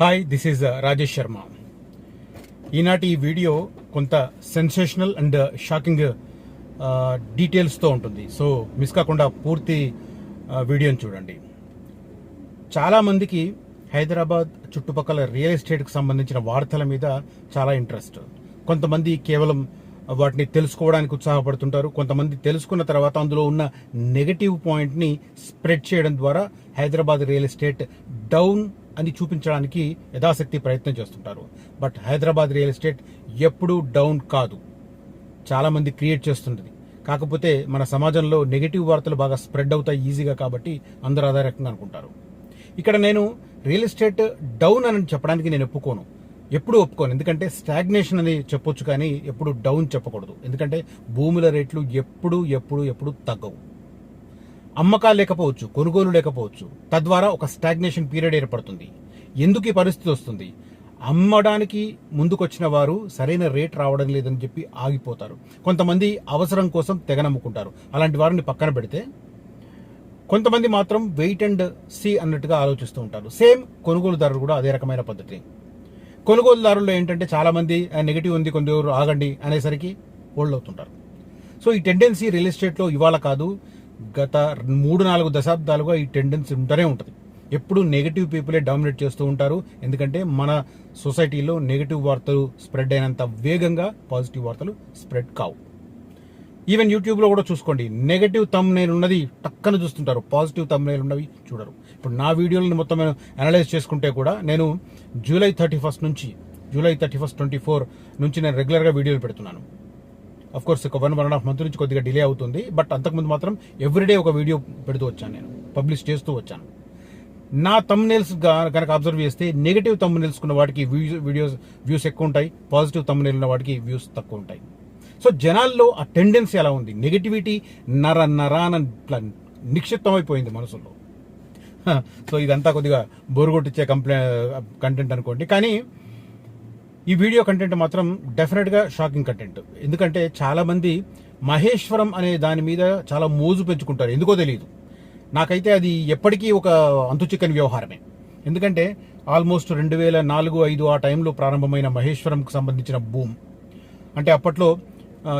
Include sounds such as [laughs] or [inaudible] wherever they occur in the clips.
Hi this is Rajesh Sharma ఈనాటి ఈ video కొంత సెన్సేషనల్ అండ్ షాకింగ్ డీటెయిల్స్తో ఉంటుంది. సో మిస్ కాకుండా పూర్తి uh, వీడియోని చూడండి. చాలామందికి హైదరాబాద్ చుట్టుపక్కల రియల్ ఎస్టేట్కి సంబంధించిన వార్తల మీద చాలా ఇంట్రెస్ట్ కొంతమంది కేవలం వాటిని తెలుసుకోవడానికి ఉత్సాహపడుతుంటారు. కొంతమంది తెలుసుకున్న తర్వాత అందులో ఉన్న నెగటివ్ పాయింట్ని స్ప్రెడ్ చేయడం ద్వారా హైదరాబాద్ రియల్ ఎస్టేట్ డౌన్ అని చూపించడానికి యథాశక్తి ప్రయత్నం చేస్తుంటారు. బట్ హైదరాబాద్ రియల్ ఎస్టేట్ ఎప్పుడూ డౌన్ కాదు. చాలామంది క్రియేట్ చేస్తుంటుంది. కాకపోతే మన సమాజంలో నెగిటివ్ వార్తలు బాగా స్ప్రెడ్ అవుతాయి ఈజీగా కాబట్టి అందరూ అదే రకంగా అనుకుంటారు. ఇక్కడ నేను రియల్ ఎస్టేట్ డౌన్ అని చెప్పడానికి నేను ఒప్పుకోను. ఎప్పుడు ఒప్పుకోను. ఎందుకంటే స్టాగ్నేషన్ అని చెప్పొచ్చు కానీ ఎప్పుడు డౌన్ చెప్పకూడదు. ఎందుకంటే భూముల రేట్లు ఎప్పుడు ఎప్పుడు ఎప్పుడు తగ్గవు. అమ్మకాలు లేకపోవచ్చు కొనుగోలు లేకపోవచ్చు తద్వారా ఒక స్టాగ్నేషన్ పీరియడ్ ఏర్పడుతుంది. ఎందుకు ఈ పరిస్థితి వస్తుంది? అమ్మడానికి ముందుకొచ్చిన వారు సరైన రేట్ రావడం లేదని చెప్పి ఆగిపోతారు. కొంతమంది అవసరం కోసం తెగనమ్ముకుంటారు అలాంటి వారిని పక్కన పెడితే కొంతమంది మాత్రం వెయిట్ అండ్ సీ అన్నట్టుగా ఆలోచిస్తూ ఉంటారు. సేమ్ కొనుగోలుదారులు కూడా అదే రకమైన పద్ధతి. కొనుగోలుదారుల్లో ఏంటంటే చాలామంది నెగిటివ్ ఉంది కొందరు ఆగండి అనేసరికి హోల్డ్ అవుతుంటారు. సో ఈ టెండెన్సీ రియల్ ఎస్టేట్లో ఇవాళ కాదు గత మూడు నాలుగు దశాబ్దాలుగా ఈ టెండెన్సీ ఉంటూనే ఉంటుంది. ఎప్పుడు నెగిటివ్ పీపులే డామినేట్ చేస్తూ ఉంటారు. ఎందుకంటే మన సొసైటీలో నెగిటివ్ వార్తలు స్ప్రెడ్ అయినంత వేగంగా పాజిటివ్ వార్తలు స్ప్రెడ్ కావు. ఈవెన్ యూట్యూబ్లో కూడా చూసుకోండి. నెగటివ్ తమ్ నేను ఉన్నది టక్కన చూస్తుంటారు. పాజిటివ్ తమ్ ఉన్నవి చూడరు. ఇప్పుడు నా వీడియోలను మొత్తం అనలైజ్ చేసుకుంటే కూడా నేను జూలై థర్టీ ఫస్ట్ నుంచి July thirty first twenty four నుంచి నేను రెగ్యులర్గా వీడియోలు పెడుతున్నాను. అఫ్ కోర్స్ ఒక one one and half month నుంచి కొద్దిగా డిలే అవుతుంది. బట్ అంతకుముందు మాత్రం ఎవ్రీడే ఒక వీడియో పెడుతూ వచ్చాను నేను. పబ్లిష్ చేస్తూ వచ్చాను. నా తమ్నేల్స్ కనుక అబ్జర్వ్ చేస్తే నెగిటివ్ తమ్నేల్స్ ఉన్న వాటికి వ్యూస్ వీడియోస్ వ్యూస్ ఎక్కువ ఉంటాయి. పాజిటివ్ తమ్నేల్ ఉన్న వాటికి వ్యూస్ తక్కువ ఉంటాయి. సో జనాల్లో ఆ టెండెన్సీ ఎలా ఉంది. నెగిటివిటీ నర నరాన నిక్షిప్తం అయిపోయింది మనసులో. [laughs] సో ఇదంతా కొద్దిగా బోరుగొట్టించే కంప్లైంట్ కంటెంట్ అనుకోండి. కానీ ఈ వీడియో కంటెంట్ మాత్రం డెఫినెట్గా షాకింగ్ కంటెంట్ ఎందుకంటే చాలామంది మహేశ్వరం అనే దాని మీద చాలా మోజు పెంచుకుంటారు. ఎందుకో తెలియదు నాకైతే అది ఎప్పటికీ ఒక అంతుచిక్కని వ్యవహారమే. ఎందుకంటే ఆల్మోస్ట్ రెండు వేల నాలుగు ఐదు ఆ టైంలో ప్రారంభమైన మహేశ్వరంకు సంబంధించిన భూమ్ అంటే అప్పట్లో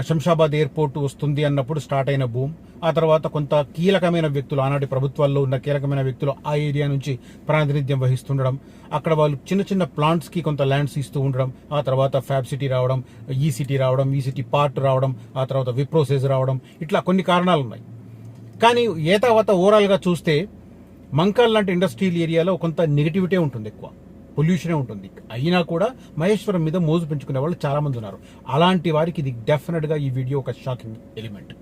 శంషాబాద్ ఎయిర్పోర్ట్ వస్తుంది అన్నప్పుడు స్టార్ట్ అయిన భూమ్ ఆ తర్వాత కొంత కీలకమైన వ్యక్తులు ఆనాటి ప్రభుత్వాల్లో ఉన్న కీలకమైన వ్యక్తులు ఆ ఏరియా నుంచి ప్రాతినిధ్యం వహిస్తుండడం అక్కడ వాళ్ళు చిన్న చిన్న ప్లాంట్స్కి కొంత ల్యాండ్స్ ఇస్తూ ఉండడం ఆ తర్వాత ఫ్యాబ్ సిటీ రావడం e ఈ సిటీ రావడం ఈ సిటీ పార్ట్ రావడం ఆ తర్వాత విప్రోసెస్ రావడం ఇట్లా కొన్ని కారణాలు ఉన్నాయి. కానీ ఏ తర్వాత ఓవరాల్గా చూస్తే మంకాల్ లాంటి ఇండస్ట్రియల్ ఏరియాలో కొంత నెగిటివిటీ ఉంటుంది ఎక్కువ. పొల్యూషనే ఉంటుంది. అయినా కూడా మహేశ్వరం మీద మోజు పెంచుకునే వాళ్ళు చాలామంది ఉన్నారు. అలాంటి వారికి ఇది డెఫినెట్గా ఈ వీడియో ఒక షాకింగ్ ఎలిమెంట్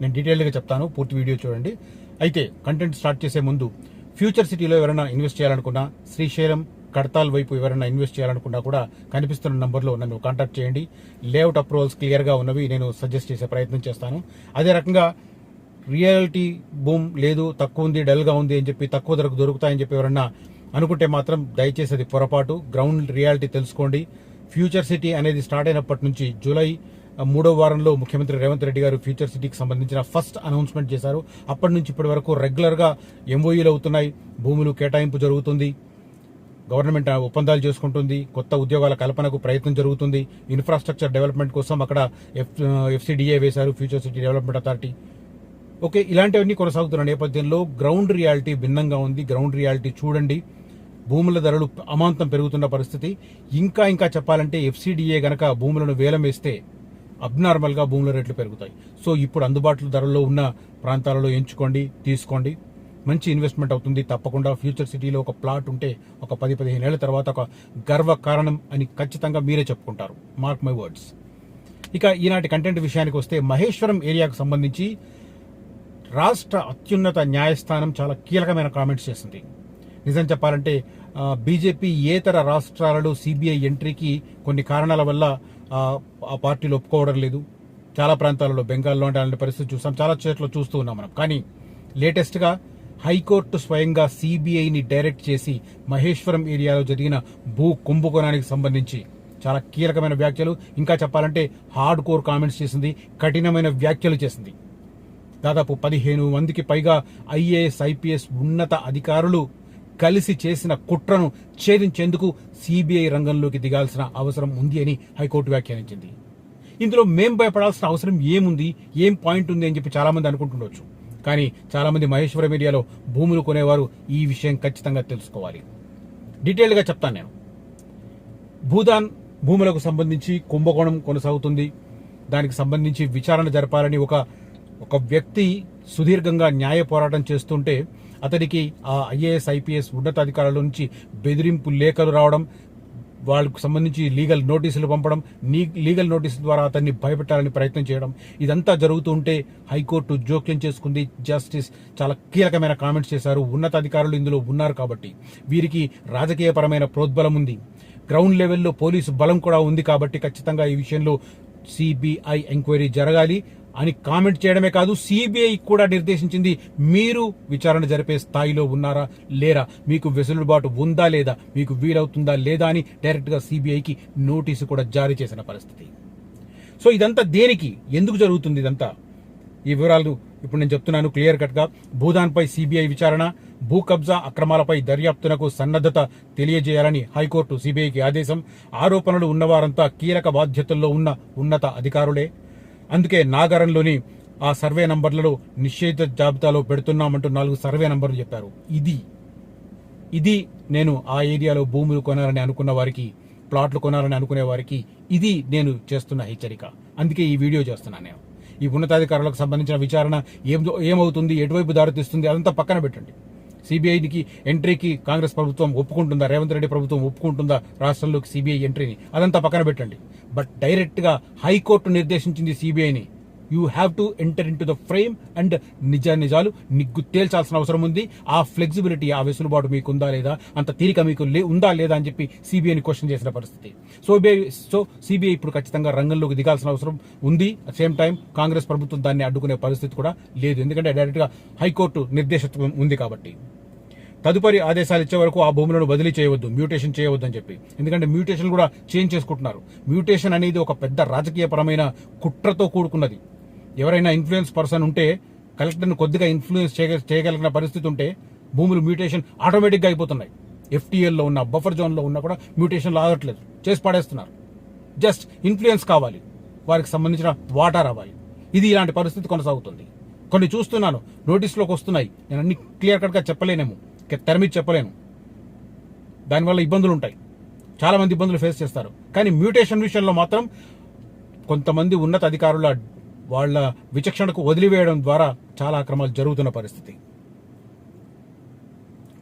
నేను డీటెయిల్గా చెప్తాను పూర్తి వీడియో చూడండి. అయితే కంటెంట్ స్టార్ట్ చేసే ముందు ఫ్యూచర్ సిటీలో ఎవరైనా ఇన్వెస్ట్ చేయాలనుకున్నా శ్రీశైలం కడతాల్ వైపు ఎవరైనా ఇన్వెస్ట్ చేయాలనుకున్నా కూడా కనిపిస్తున్న నంబర్లో నన్ను కాంటాక్ట్ చేయండి. లేఅవుట్ అప్రూవల్స్ క్లియర్గా ఉన్నవి నేను సజెస్ట్ చేసే ప్రయత్నం చేస్తాను. అదే రకంగా రియాలిటీ బూమ్ లేదు తక్కువ ఉంది డల్గా ఉంది అని చెప్పి తక్కువ ధరకు దొరుకుతాయని చెప్పి ఎవరన్నా అనుకుంటే మాత్రం దయచేసి అది పొరపాటు. గ్రౌండ్ రియాలిటీ తెలుసుకోండి. ఫ్యూచర్ సిటీ అనేది స్టార్ట్ అయినప్పటి నుంచి జూలై మూడో వారంలో ముఖ్యమంత్రి రేవంత్ రెడ్డి గారు ఫ్యూచర్ సిటీకి సంబంధించిన ఫస్ట్ అనౌన్స్మెంట్ చేశారు. అప్పటి నుంచి ఇప్పటి వరకు రెగ్యులర్గా ఎంఓఈలు అవుతున్నాయి. భూములు కేటాయింపు జరుగుతుంది. గవర్నమెంట్ ఆ ఒప్పందాలు చేసుకుంటుంది. కొత్త ఉద్యోగాల కల్పనకు ప్రయత్నం జరుగుతుంది. ఇన్ఫ్రాస్ట్రక్చర్ డెవలప్మెంట్ కోసం అక్కడ ఎఫ్ ఎఫ్సిడిఏ వేశారు future city development authority. Okay ఇలాంటివన్నీ కొనసాగుతున్న నేపథ్యంలో గ్రౌండ్ రియాలిటీ భిన్నంగా ఉంది. గ్రౌండ్ రియాలిటీ చూడండి. భూముల ధరలు అమాంతం పెరుగుతున్న పరిస్థితి. ఇంకా ఇంకా చెప్పాలంటే ఎఫ్సిడిఏ గనక భూములను వేలం వేస్తే అబ్నార్మల్గా భూముల రేట్లు పెరుగుతాయి. సో ఇప్పుడు అందుబాటులో ధరల్లో ఉన్న ప్రాంతాలలో ఎంచుకోండి తీసుకోండి. మంచి ఇన్వెస్ట్మెంట్ అవుతుంది. తప్పకుండా ఫ్యూచర్ సిటీలో ఒక ప్లాట్ ఉంటే ఒక పది పదిహేను ఏళ్ళ తర్వాత ఒక గర్వ కారణం అని ఖచ్చితంగా మీరే చెప్పుకుంటారు. మార్క్ మై వర్డ్స్ ఇక ఈనాటి కంటెంట్ విషయానికి వస్తే మహేశ్వరం ఏరియాకు సంబంధించి రాష్ట్ర అత్యున్నత న్యాయస్థానం చాలా కీలకమైన కామెంట్స్ చేసింది. నిజం చెప్పాలంటే బీజేపీ ఏతర రాష్ట్రాలలో సిబిఐ ఎంట్రీకి కొన్ని కారణాల వల్ల ఆ, పార్టీలు ఒప్పుకోవడం లేదు. చాలా ప్రాంతాలలో బెంగాల్లో అంటే అలాంటి పరిస్థితి చూస్తాం. చాలా చోట్ల చూస్తూ ఉన్నాం మనం. కానీ లేటెస్ట్గా హైకోర్టు స్వయంగా సిబిఐని డైరెక్ట్ చేసి మహేశ్వరం ఏరియాలో జరిగిన భూ కుంభకోణానికి సంబంధించి చాలా కీలకమైన వ్యాఖ్యలు. ఇంకా చెప్పాలంటే హార్డ్ కోర్ కామెంట్స్ చేసింది కఠినమైన వ్యాఖ్యలు చేసింది. దాదాపు పదిహేను మందికి పైగా ఐఏఎస్ ఐపీఎస్ ఉన్నత అధికారులు కలిసి చేసిన కుట్రను ఛేదించేందుకు సిబిఐ రంగంలోకి దిగాల్సిన అవసరం ఉంది అని హైకోర్టు వ్యాఖ్యానించింది. ఇందులో మేం భయపడాల్సిన అవసరం ఏముంది? ఏం పాయింట్ ఉంది అని చెప్పి చాలామంది అనుకుంటుండొచ్చు. కానీ చాలామంది మహేశ్వరం మహేశ్వర మీడియాలో భూములు కొనేవారు ఈ విషయం ఖచ్చితంగా తెలుసుకోవాలి. డీటెయిల్గా చెప్తాను నేను. భూదాన్ భూములకు సంబంధించి కుంభకోణం కొనసాగుతుంది. దానికి సంబంధించి విచారణ జరపాలని ఒక ఒక వ్యక్తి సుదీర్ఘంగా న్యాయ పోరాటం చేస్తుంటే అతడికి ఆ ఐఏఎస్ ఐపీఎస్ ఉన్నతాధికారుల నుంచి బెదిరింపు లేఖలు రావడం వాళ్ళకు సంబంధించి లీగల్ నోటీసులు పంపడం నీ- లీగల్ నోటీసుల ద్వారా అతన్ని భయపెట్టాలని ప్రయత్నం చేయడం. ఇదంతా జరుగుతూ ఉంటే హైకోర్టు జోక్యం చేసుకుంది. జస్టిస్ చాలా కీలకమైన కామెంట్స్ చేశారు. ఉన్నతాధికారులు ఇందులో ఉన్నారు కాబట్టి. వీరికి రాజకీయపరమైన ప్రోద్బలం ఉంది. గ్రౌండ్ లెవెల్లో పోలీసు బలం కూడా ఉంది కాబట్టి ఖచ్చితంగా ఈ విషయంలో సిబిఐ ఎంక్వైరీ జరగాలి. అని కామెంట్ చేయడమే కాదు సిబిఐ కూడా నిర్దేశించింది మీరు విచారణ జరిపే స్థాయిలో ఉన్నారా లేరా మీకు వెసులుబాటు ఉందా లేదా మీకు వీలవుతుందా లేదా అని డైరెక్ట్గా సిబిఐకి నోటీసు కూడా జారీ చేసిన పరిస్థితి. సో ఇదంతా దేనికి? ఎందుకు జరుగుతుంది ఇదంతా? ఈ వివరాలు ఇప్పుడు నేను చెప్తున్నాను క్లియర్ కట్గా భూదాన్పై సిబిఐ విచారణ భూ కబ్జా అక్రమాలపై దర్యాప్తునకు సన్నద్ధత తెలియజేయాలని హైకోర్టు సిబిఐకి ఆదేశం. ఆరోపణలు ఉన్నవారంతా కీలక బాధ్యతల్లో ఉన్న ఉన్నత అధికారులే. అందుకే నాగరంలోని ఆ సర్వే నంబర్లలో నిషేధ జాబితాలో పెడుతున్నామంటూ నాలుగు సర్వే నంబర్లు చెప్పారు. ఇది ఇది నేను ఆ ఏరియాలో భూములు కొనాలని అనుకున్న వారికి ప్లాట్లు కొనాలని అనుకునే వారికి ఇది నేను చేస్తున్న హెచ్చరిక. అందుకే ఈ వీడియో చేస్తున్నాను నేను. ఈ ఉన్నతాధికారులకు సంబంధించిన విచారణ ఏం ఏమవుతుంది ఎటువైపు దారితీస్తుంది అదంతా పక్కన పెట్టండి. సిబిఐకి ఎంట్రీకి కాంగ్రెస్ ప్రభుత్వం ఒప్పుకుంటుందా? రేవంత్ రెడ్డి ప్రభుత్వం ఒప్పుకుంటుందా? రాష్ట్రంలోకి సిబిఐ ఎంట్రీని అదంతా పక్కన పెట్టండి. బట్ డైరెక్ట్గా హైకోర్టు నిర్దేశించింది సిబిఐని you have to enter into the frame and నిజ నిజాలు నిగ్గు తేల్చాల్సిన అవసరం ఉంది. ఆ ఫ్లెక్సిబిలిటీ ఆ వెసులుబాటు మీకు ఉందా లేదా? అంత తీరిక మీకు లే- ఉందా లేదా అని చెప్పి సిబిఐని క్వశ్చన్ చేసిన పరిస్థితి. సో సో సిబిఐ ఇప్పుడు ఖచ్చితంగా రంగంలోకి దిగాల్సిన అవసరం ఉంది. అట్ సేమ్ టైం కాంగ్రెస్ ప్రభుత్వం దాన్ని అడ్డుకునే పరిస్థితి కూడా లేదు. ఎందుకంటే డైరెక్ట్గా హైకోర్టు నిర్దేశత్వం ఉంది కాబట్టి. తదుపరి ఆదేశాలు ఇచ్చే వరకు ఆ భూములను బదిలీ చేయవద్దు మ్యూటేషన్ చేయవద్దు అని చెప్పి. ఎందుకంటే మ్యూటేషన్ కూడా చేంజ్ చేసుకుంటున్నారు. మ్యూటేషన్ అనేది ఒక పెద్ద రాజకీయపరమైన కుట్రతో కూడుకున్నది. ఎవరైనా ఇన్ఫ్లుయెన్స్ పర్సన్ ఉంటే కలెక్టర్ను కొద్దిగా ఇన్ఫ్లుయెన్స్ చేయగలిగిన పరిస్థితి ఉంటే భూములు మ్యూటేషన్ ఆటోమేటిక్గా అయిపోతున్నాయి. ఎఫ్టీఎల్లో ఉన్న బఫర్ జోన్లో ఉన్నా కూడా మ్యూటేషన్లు ఆగట్లేదు. చేసి పడేస్తున్నారు. జస్ట్ ఇన్ఫ్లుయెన్స్ కావాలి. వారికి సంబంధించిన వాటా రావాలి. ఇది ఇలాంటి పరిస్థితి కొనసాగుతుంది. కొన్ని చూస్తున్నాను. నోటీసులోకి వస్తున్నాయి. నేను అన్ని క్లియర్ కట్గా చెప్పలేనేమో. ఇక చెప్పలేను. దానివల్ల ఇబ్బందులు ఉంటాయి చాలామంది ఇబ్బందులు ఫేస్ చేస్తారు. కానీ మ్యూటేషన్ విషయంలో మాత్రం కొంతమంది ఉన్నత అధికారుల వాళ్ళ విచక్షణకు వదిలివేయడం ద్వారా చాలా అక్రమాలు జరుగుతున్న పరిస్థితి.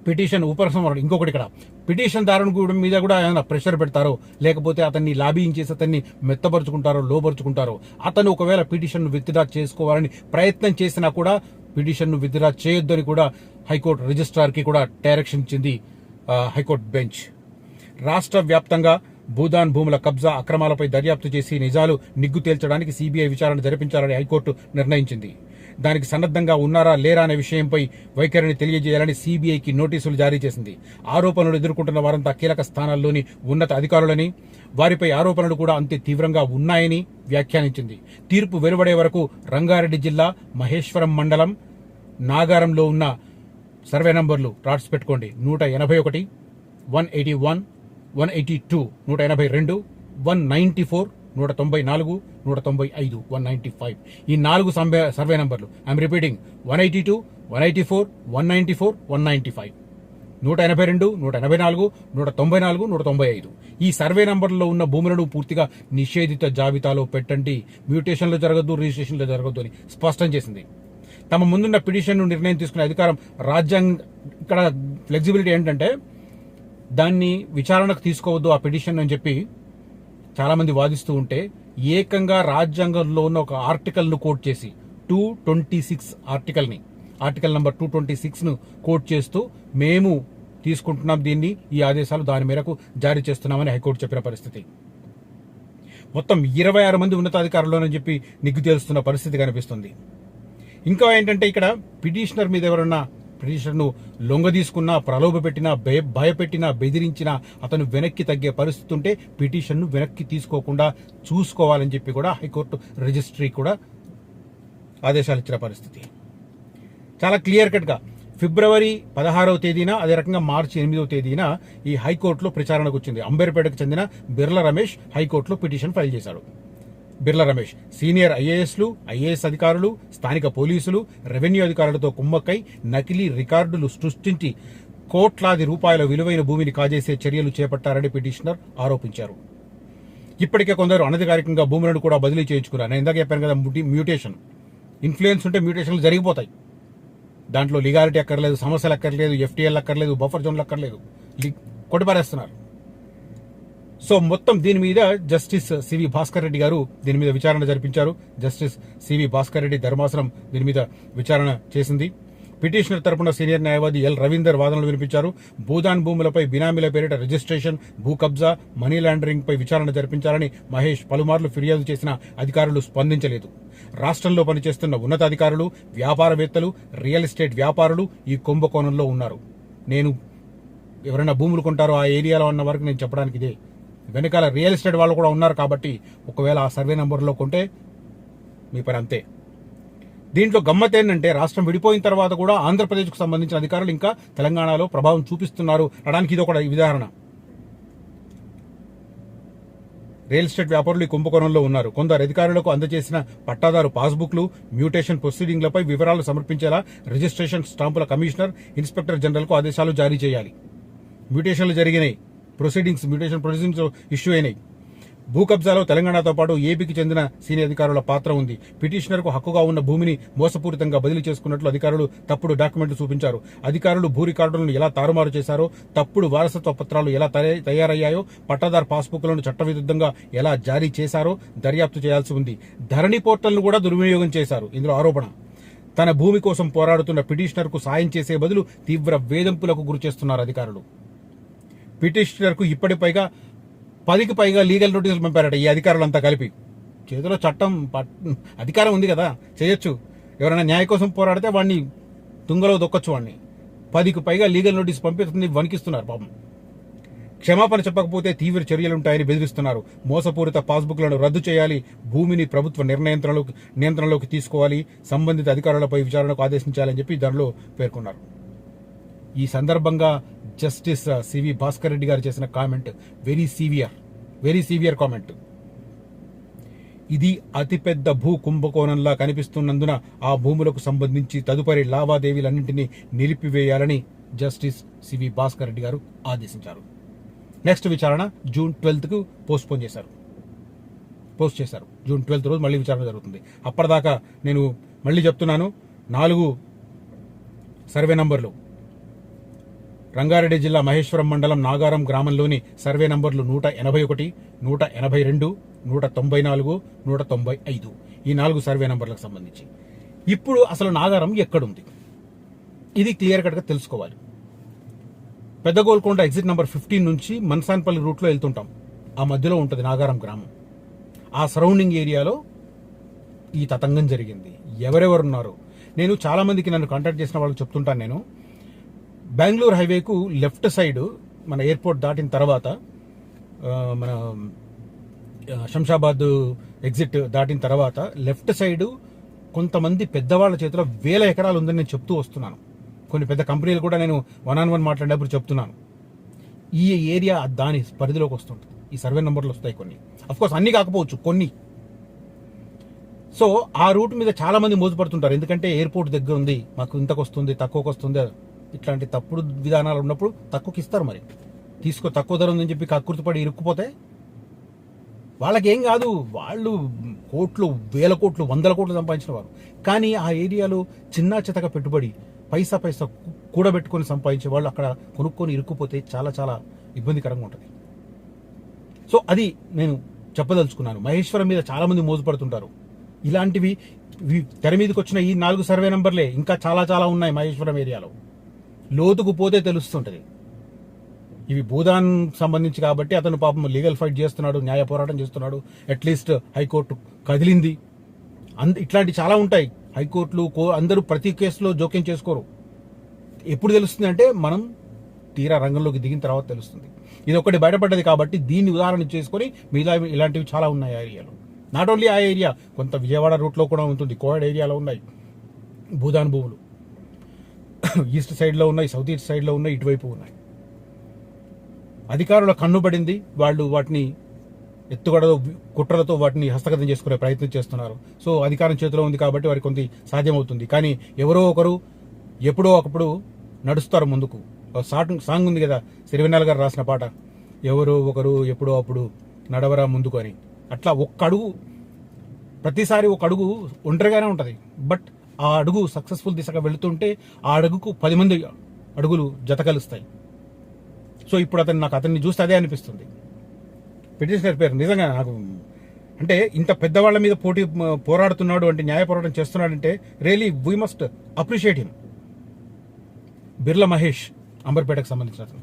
పిటిషన్ ఉపసంహరణ ఇంకొకటి ఇక్కడ. పిటిషన్ దారుని కూడా మీద కూడా ఏమైనా ప్రెషర్ పెడతారో లేకపోతే అతన్ని లాబింగ్ చేసి అతన్ని మెత్తపరుచుకుంటారో లోపరుచుకుంటారో అతను ఒకవేళ పిటిషన్ విత్డ్రా చేసుకోవాలని ప్రయత్నం చేసినా కూడా పిటిషన్ను విత్డ్రా చేయొద్దని కూడా హైకోర్టు రిజిస్ట్రార్కి కూడా డైరెక్షన్ ఇచ్చింది హైకోర్టు బెంచ్. రాష్ట్ర వ్యాప్తంగా భూదాన్ భూముల కబ్జా అక్రమాలపై దర్యాప్తు చేసి నిజాలు నిగ్గు తేల్చడానికి సిబిఐ విచారణ జరిపించాలని హైకోర్టు నిర్ణయించింది. దానికి సన్నద్ధంగా ఉన్నారా లేరా అనే విషయంపై వైఖరిని తెలియజేయాలని సిబిఐకి నోటీసులు జారీ చేసింది. ఆరోపణలు ఎదుర్కొంటున్న వారంతా కీలక స్థానాల్లోని ఉన్నత అధికారులని వారిపై ఆరోపణలు కూడా అంతే తీవ్రంగా ఉన్నాయని వ్యాఖ్యానించింది. తీర్పు వెలువడే వరకు రంగారెడ్డి జిల్లా మహేశ్వరం మండలం నాగారంలో ఉన్న సర్వే నంబర్లు రాట్స్ పెట్టుకోండి. నూట ఎనభై ఒకటి one eighty one one eighty two నూట ఎనభై రెండు వన్ నైంటీ ఫోర్ నూట తొంభై నాలుగు నూట తొంభై ఐదు వన్ నైంటీ ఫైవ్. ఈ నాలుగు సర్వే సర్వే నంబర్లు. I'm repeating one eighty two one eighty four one ninety four one ninety five. నూట ఎనభై రెండు నూట ఎనభై నాలుగు నూట తొంభై నాలుగు నూట తొంభై ఐదు. ఈ సర్వే నంబర్లలో ఉన్న భూములను పూర్తిగా నిషేధిత జాబితాలో పెట్టండి. మ్యూటేషన్లు జరగద్దు రిజిస్ట్రేషన్లు జరగద్దు అని స్పష్టం చేసింది. తమ ముందున్న పిటిషన్ను నిర్ణయం తీసుకునే అధికారం రాజ్యాంగ ఇక్కడ ఫ్లెక్సిబిలిటీ ఏంటంటే దాన్ని విచారణకు తీసుకోవద్దు ఆ పిటిషన్ అని చెప్పి చాలామంది వాదిస్తూ ఉంటే ఏకంగా రాజ్యాంగంలో ఉన్న ఒక ఆర్టికల్ను కోట్ చేసి టూ ట్వంటీ సిక్స్ ఆర్టికల్ని ఆర్టికల్ నెంబర్ టూ ట్వంటీ సిక్స్ను కోట్ చేస్తూ మేము తీసుకుంటున్నాం దీన్ని ఈ ఆదేశాలు దాని మేరకు జారీ చేస్తున్నామని హైకోర్టు చెప్పిన పరిస్థితి. మొత్తం ఇరవై ఆరు మంది ఉన్నతాధికారులోనని చెప్పి నిగ్గు తేలుస్తున్న పరిస్థితి కనిపిస్తుంది. ఇంకా ఏంటంటే ఇక్కడ పిటిషనర్ మీద ఎవరన్నా బ్రిటిషర్ను లొంగ తీసుకున్నా ప్రలోభ పెట్టినా భయ భయపెట్టినా బెదిరించినా అతను వెనక్కి తగ్గే పరిస్థితి ఉంటే పిటిషన్ను వెనక్కి తీసుకోకుండా చూసుకోవాలని చెప్పి కూడా హైకోర్టు రిజిస్ట్రీ కూడా ఆదేశాలు ఇచ్చిన పరిస్థితి. చాలా క్లియర్ కట్గా ఫిబ్రవరి పదహారవ తేదీన అదే రకంగా మార్చి ఎనిమిదవ తేదీన ఈ హైకోర్టులో ప్రచారణకు వచ్చింది. అంబేర్పేటకు చెందిన బిర్ల రమేష్ హైకోర్టులో పిటిషన్ ఫైల్ చేశాడు. బిర్లా రమేష్. సీనియర్ ఐఏఎస్లు ఐఏఎస్ అధికారులు స్థానిక పోలీసులు రెవెన్యూ అధికారులతో కుమ్మక్కై నకిలీ రికార్డులు సృష్టించి కోట్లాది రూపాయల విలువైన భూమిని కాజేసే చర్యలు చేపట్టారని పిటిషనర్ ఆరోపించారు. ఇప్పటికే కొందరు అనధికారికంగా భూములను కూడా బదిలీ చేయించుకున్నారు. నేను ఇందాక చెప్పాను కదా మ్యూటేషన్. ఇన్ఫ్లుయెన్స్ ఉంటే మ్యూటేషన్లు జరిగిపోతాయి. దాంట్లో లిగాలిటీ అక్కర్లేదు సమస్యలు అక్కర్లేదు ఎఫ్టీఎల్ అక్కర్లేదు బఫర్ జోన్లు అక్కర్లేదు. కొట్టిపారేస్తున్నారు సో మొత్తం దీని మీద జస్టిస్ సివి భాస్కర్ రెడ్డి గారు దీని మీద విచారణ జరిపించారు. జస్టిస్ సివి భాస్కర్ రెడ్డి ధర్మాసనం దీని మీద విచారణ చేసింది. పిటిషనర్ తరపున సీనియర్ న్యాయవాది ఎల్ రవీందర్ వాదనలు వినిపించారు. భూదాన్ భూములపై బినామీల పేరిట రిజిస్ట్రేషన్ భూ కబ్జా మనీ లాండరింగ్ పై విచారణ జరిపించాలని మహేష్ పలుమార్లు ఫిర్యాదు చేసిన అధికారులు స్పందించలేదు. రాష్ట్రంలో పనిచేస్తున్న ఉన్నతాధికారులు వ్యాపారవేత్తలు రియల్ ఎస్టేట్ వ్యాపారులు ఈ కుంభకోణంలో ఉన్నారు. నేను ఎవరైనా భూములు కొంటారో ఆ ఏరియాలో ఉన్న వరకు నేను చెప్పడానికి ఇదే వెనకాల రియల్ ఎస్టేట్ వాళ్ళు కూడా ఉన్నారు కాబట్టి ఒకవేళ ఆ సర్వే నెంబర్లో కొంటే మీ పని అంతే. దీంట్లో గమ్మత్ ఏంటంటే రాష్ట్రం విడిపోయిన తర్వాత కూడా ఆంధ్రప్రదేశ్కు సంబంధించిన అధికారులు ఇంకా తెలంగాణలో ప్రభావం చూపిస్తున్నారు. అనడానికి ఇది ఒక ఉదాహరణ రియల్ ఎస్టేట్ వ్యాపారులు ఈ కుంభకోణంలో ఉన్నారు. కొందరు అధికారులకు అందజేసిన పట్టాదారు పాస్బుక్లు మ్యూటేషన్ ప్రొసీడింగ్లపై వివరాలు సమర్పించేలా రిజిస్ట్రేషన్ స్టాంపుల కమిషనర్ ఇన్స్పెక్టర్ జనరల్కు ఆదేశాలు జారీ చేయాలి. మ్యూటేషన్లు జరిగినాయి. ప్రొసీడింగ్స్ మ్యూటేషన్ ప్రొసీడింగ్స్ ఇష్యూ అయినాయి. భూ కబ్జాలో తెలంగాణతో పాటు ఏపీకి చెందిన సీనియర్ అధికారుల పాత్ర ఉంది. పిటిషనర్కు హక్కుగా ఉన్న భూమిని మోసపూరితంగా బదిలీ చేసుకున్నట్లు అధికారులు తప్పుడు డాక్యుమెంట్లు చూపించారు. అధికారులు భూ రికార్డులను ఎలా తారుమారు చేశారో తప్పుడు వారసత్వ పత్రాలు ఎలా తయారయ్యాయో పట్టాదారు పాస్బుక్లను చట్టవిరుద్ధంగా ఎలా జారీ చేశారో దర్యాప్తు చేయాల్సి ఉంది. ధరణి పోర్టల్ను కూడా దుర్వినియోగం చేశారు. ఇందులో ఆరోపణ. తన భూమి కోసం పోరాడుతున్న పిటిషనర్కు సాయం చేసే బదులు తీవ్ర వేధింపులకు గురిచేస్తున్నారు అధికారులు. పిటిషనర్కు ఇప్పటి పైగా పదికి పైగా లీగల్ నోటీసులు పంపారట ఈ అధికారులంతా కలిపి. చేతిలో చట్టం పట్- అధికారం ఉంది కదా చేయొచ్చు. ఎవరైనా న్యాయ కోసం పోరాడితే వాడిని తుంగలో దొక్కొచ్చు వాడిని పదికి పైగా లీగల్ నోటీస్ పంపిస్తుంది వణికిస్తున్నారు పాపం. క్షమాపణ చెప్పకపోతే తీవ్ర చర్యలుంటాయని బెదిరిస్తున్నారు. మోసపూరిత పాస్బుక్లను రద్దు చేయాలి భూమిని ప్రభుత్వ నిర్ణయంత్రణలోకి నియంత్రణలోకి తీసుకోవాలి సంబంధిత అధికారులపై విచారణకు ఆదేశించాలని చెప్పి దానిలో పేర్కొన్నారు. ఈ సందర్భంగా జస్టిస్ సివి భాస్కర్ రెడ్డి గారు చేసిన comment very severe very severe comment. ఇది అతిపెద్ద భూ కుంభకోణంలా కనిపిస్తున్నందున ఆ భూములకు సంబంధించి తదుపరి లావాదేవీలన్నింటినీ నిలిపివేయాలని జస్టిస్ సివి భాస్కర్ రెడ్డి గారు ఆదేశించారు. నెక్స్ట్ విచారణ జూన్ ట్వెల్త్కు పోస్ట్పోన్ పోస్ట్ చేశారు. పోస్ట్ చేశారు. జూన్ ట్వెల్త్ రోజు మళ్ళీ విచారణ జరుగుతుంది. అప్పటిదాకా నేను మళ్ళీ చెప్తున్నాను నాలుగు సర్వే నంబర్లు రంగారెడ్డి జిల్లా మహేశ్వరం మండలం నాగారం గ్రామంలోని సర్వే నంబర్లు నూట ఎనభై ఒకటి నూట ఎనభై రెండు నూట తొంభై నాలుగు నూట తొంభై ఐదు. ఈ నాలుగు సర్వే నంబర్లకు సంబంధించి. ఇప్పుడు అసలు నాగారం ఎక్కడుంది? ఇది క్లియర్ కట్గా తెలుసుకోవాలి. పెద్ద గోల్కొండ ఎగ్జిట్ నెంబర్ ఫిఫ్టీన్ నుంచి మన్సాన్పల్లి రూట్లో వెళ్తుంటాం. ఆ మధ్యలో ఉంటుంది నాగారం గ్రామం. ఆ సరౌండింగ్ ఏరియాలో ఈ తతంగం జరిగింది. ఎవరెవరున్నారు? నేను చాలామందికి నన్ను కాంటాక్ట్ చేసిన వాళ్ళకి చెప్తుంటాను నేను. బెంగళూరు హైవేకు లెఫ్ట్ సైడ్ మన ఎయిర్పోర్ట్ దాటిన తర్వాత మన శంషాబాద్ ఎగ్జిట్ దాటిన తర్వాత లెఫ్ట్ సైడ్ కొంతమంది పెద్దవాళ్ళ చేతిలో వేల ఎకరాలు ఉందని నేను చెప్తూ వస్తున్నాను. కొన్ని పెద్ద కంపెనీలు కూడా నేను వన్ ఆన్ వన్ మాట్లాడేటప్పుడు చెప్తున్నాను. ఈ ఏరియా దాని పరిధిలోకి వస్తుంటుంది. ఈ సర్వే నెంబర్లు వస్తాయి కొన్ని. అఫ్కోర్స్ అన్ని కాకపోవచ్చు కొన్ని. సో ఆ రూట్ మీద చాలామంది మోసపడుతుంటారు. ఎందుకంటే ఎయిర్పోర్ట్ దగ్గర ఉంది మాకు ఇంతకు వస్తుంది తక్కువకు వస్తుంది. ఇట్లాంటి తప్పుడు విధానాలు ఉన్నప్పుడు తక్కువకి ఇస్తారు మరి. తీసుకో తక్కువ ధర ఉందని చెప్పి కక్కుర్తిపడి ఇరుక్కుపోతే? వాళ్ళకి ఏం కాదు వాళ్ళు కోట్లు వేల కోట్లు వందల కోట్లు సంపాదించిన వారు. కానీ ఆ ఏరియాలో చిన్న చితక పెట్టుబడి పైసా పైసా కూడబెట్టుకొని సంపాదించే వాళ్ళు అక్కడ కొనుక్కొని ఇరుక్కుపోతే చాలా చాలా ఇబ్బందికరంగా ఉంటుంది. సో అది నేను చెప్పదలుచుకున్నాను. మహేశ్వరం మీద చాలామంది మోజుపడుతుంటారు ఇలాంటివి తెర మీదకి వచ్చిన ఈ నాలుగు సర్వే నెంబర్లే ఇంకా చాలా చాలా ఉన్నాయి మహేశ్వరం ఏరియాలో. లోతుకు పోతే తెలుస్తుంటది. ఇవి భూదాన్ సంబంధించి కాబట్టి అతను పాపం లీగల్ ఫైట్ చేస్తున్నాడు న్యాయ పోరాటం చేస్తున్నాడు అట్లీస్ట్ హైకోర్టు కదిలింది. అంద ఇట్లాంటి చాలా ఉంటాయి. హైకోర్టులు కో అందరూ ప్రతి కేసులో జోక్యం చేసుకోరు. ఎప్పుడు తెలుస్తుంది అంటే మనం తీరా రంగంలోకి దిగిన తర్వాత తెలుస్తుంది. ఇది ఒకటి బయటపడ్డది కాబట్టి దీన్ని ఉదాహరణ చేసుకొని మిగతా ఇలాంటివి చాలా ఉన్నాయి ఆ ఏరియాలో. నాట్ ఓన్లీ ఆ ఏరియా కొంత విజయవాడ రూట్లో కూడా ఉంటుంది కోవిడ్ ఏరియాలో ఉన్నాయి. భూదాన్ భూములు. [coughs] ఈస్ట్ సైడ్లో ఉన్నాయి సౌత్ ఈస్ట్ సైడ్లో ఉన్నాయి ఇటువైపు ఉన్నాయి. అధికారుల కన్నుబడింది వాళ్ళు వాటిని ఎత్తుగడతో కుట్రలతో వాటిని హస్తగతం చేసుకునే ప్రయత్నం చేస్తున్నారు. సో అధికారం చేతిలో ఉంది కాబట్టి వారికి కొంత సాధ్యమవుతుంది. కానీ ఎవరో ఒకరు ఎప్పుడో ఒకప్పుడు నడుస్తారు ముందుకు. సాట్ సాంగ్ సాంగ్ ఉంది కదా సిరివెన్నాల గారు రాసిన పాట ఎవరో ఒకరు ఎప్పుడో అప్పుడు నడవరా ముందుకు అని. అట్లా ఒక్క అడుగు ప్రతిసారి ఒక అడుగు ఒంటరిగానే ఉంటుంది. బట్ ఆ అడుగు సక్సెస్ఫుల్ దిశగా వెళుతుంటే ఆ అడుగుకు పది మంది అడుగులు జత కలుస్తాయి సో ఇప్పుడు అతను నాకు అతన్ని చూస్తే అదే అనిపిస్తుంది. పిటిషనర్ పేరు నిజంగా నాకు అంటే ఇంత పెద్దవాళ్ళ మీద పోటీ పోరాడుతున్నాడు అంటే న్యాయ పోరాటం చేస్తున్నాడంటే really we must appreciate him Birla Mahesh అంబర్పేటకు సంబంధించిన అతను.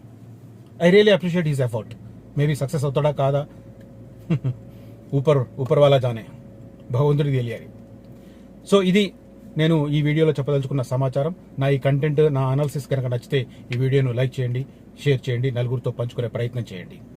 I really appreciate his effort maybe success అవుతాడా కాదా? [laughs] ఊపర్ ఊపర్ వాలా జానే. భగవంతుడికి తెలియాలి. సో ఇది నేను ఈ వీడియోలో చెప్పదలుచుకున్న సమాచారం. నా ఈ కంటెంట్ నా అనాలిసిస్ కనుక నచ్చితే ఈ వీడియోను లైక్ చేయండి షేర్ చేయండి నలుగురితో పంచుకునే ప్రయత్నం చేయండి.